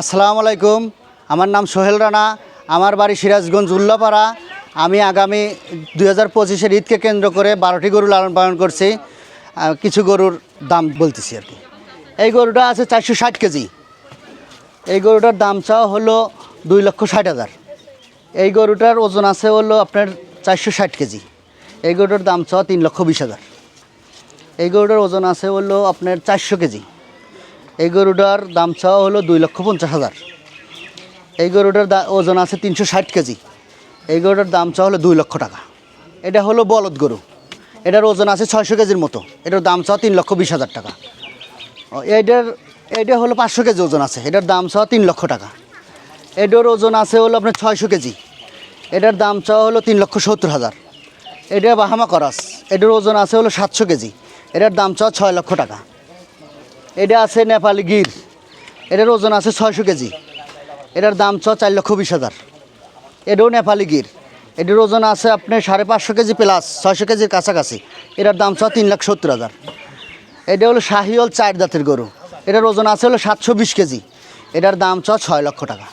আসসালামু আলাইকুম। আমার নাম সোহেল রানা। আমার বাড়ি সিরাজগঞ্জ উল্লাপাড়া। আমি আগামী দুই হাজার পঁচিশের ঈদকে কেন্দ্র করে বারোটি গরু লালন পালন করছি। কিছু গরুর দাম বলতেছি আর কি। এই গরুটা আছে চারশো ষাট কেজি। এই গরুটার দাম চাওয়া হলো দুই লক্ষ ষাট হাজার। এই গরুটার ওজন আছে হলো আপনার চারশো ষাট কেজি। এই গরুটার দাম চাওয়া তিন লক্ষ বিশ হাজার। এই গরুটার ওজন আছে হলো আপনার চারশো কেজি। এই গরুটার দাম চাওয়া হলো দুই লক্ষ পঞ্চাশ হাজার। এই গরুটার ওজন আছে তিনশো ষাট কেজি। এই গরুটার দাম চাওয়া হলো দুই লক্ষ টাকা। এটা হলো বলদ গরু। এটার ওজন আছে ছয়শো কেজির মতো। এটার দাম চাওয়া তিন লক্ষ বিশ হাজার টাকা। ও, এইটার এইটা হলো পাঁচশো কেজি ওজন আছে। এটার দাম চাওয়া তিন লক্ষ টাকা। এটার ওজন আছে হলো আপনার ছয়শো কেজি। এটার দাম চাওয়া হলো তিন লক্ষ সত্তর হাজার। এটা বাহামা করাস। এটার ওজন আছে হলো সাতশো কেজি। এটার দাম চাওয়া ছয় লক্ষ টাকা। এটা আছে নেপালি গির। এটার ওজন আছে ছয়শো কেজি। এটার দাম ছ, চার লক্ষ বিশ হাজার। এটাও নেপালি গির। এটার ওজন আছে আপনার সাড়ে পাঁচশো কেজি প্লাস ছয়শো কেজির কাছাকাছি। এটার দাম ছ, তিন লাখ সত্তর হাজার। এটা হলো শাহিওল চার জাতের গরু। এটার ওজন আছে হলো সাতশো বিশ কেজি। এটার দাম ছ, ছয় লক্ষ টাকা।